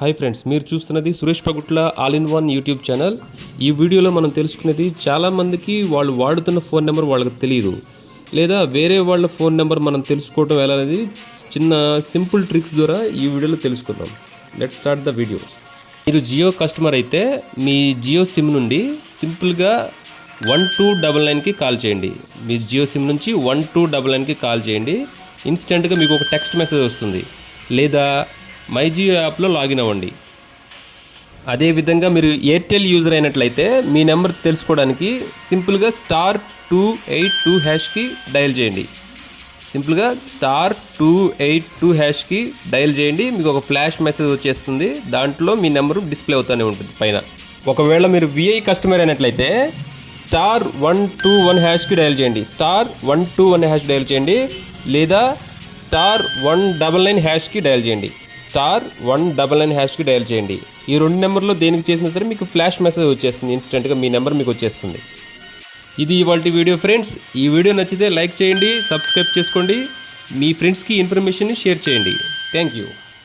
Hi friends మీరు చూస్తున్నది Suresh Pagutla all in one YouTube channel. ఈ వీడియోలో మనం తెలుసుకునేది చాలామందికి వాళ్ళు వాడుతున్న ఫోన్ నెంబర్ వాళ్ళకి తెలియదు. లేదా వేరే వాళ్ళ ఫోన్ నెంబర్ మనం తెలుసుకోవడం ఎలా అనేది చిన్న సింపుల్ ట్రిక్స్ ద్వారా ఈ వీడియోలో తెలుసుకుందాం. Let start the video. మీరు జియో కస్టమర్ అయితే మీ జియో సిమ్ నుండి సింపుల్గా వన్ టూ డబల్ నైన్కి కాల్ చేయండి. మీ జియో సిమ్ నుంచి వన్ టూ డబల్ నైన్కి కాల్ చేయండి. ఇన్స్టెంట్గా మీకు ఒక టెక్స్ట్ మెసేజ్ వస్తుంది. లేదా మైజియో యాప్లో లాగిన్ అవ్వండి. అదేవిధంగా మీరు ఎయిర్టెల్ యూజర్ అయినట్లయితే మీ నెంబర్ తెలుసుకోవడానికి సింపుల్గా స్టార్ టూ ఎయిట్ టూ హ్యాష్కి డయల్ చేయండి. సింపుల్గా స్టార్ టూ ఎయిట్ టూ హ్యాష్కి డయల్ చేయండి. మీకు ఒక ఫ్లాష్ మెసేజ్ వచ్చేస్తుంది. దాంట్లో మీ నెంబర్ డిస్ప్లే అవుతూనే ఉంటుంది పైన. ఒకవేళ మీరు విఐ కస్టమర్ అయినట్లయితే స్టార్ వన్ టూ వన్ హ్యాష్కి డయల్ చేయండి. Star one two one hash dial చేయండి. లేదా స్టార్ వన్ డబల్ నైన్ హ్యాష్కి డయల్ చేయండి. స్టార్ వన్ డబల్ నైన్ హ్యాష్కి డయల్ చేయండి. ఈ రెండు నెంబర్లో దేనికి చేసినా సరే మీకు ఫ్లాష్ మెసేజ్ వచ్చేస్తుంది. ఇన్స్టెంట్గా మీ నెంబర్ మీకు వచ్చేస్తుంది. ఇది ఇవాళ వీడియో ఫ్రెండ్స్. ఈ వీడియో నచ్చితే లైక్ చేయండి సబ్స్క్రైబ్ చేసుకోండి. మీ ఫ్రెండ్స్కి ఇన్ఫర్మేషన్ని షేర్ చేయండి. Thank you.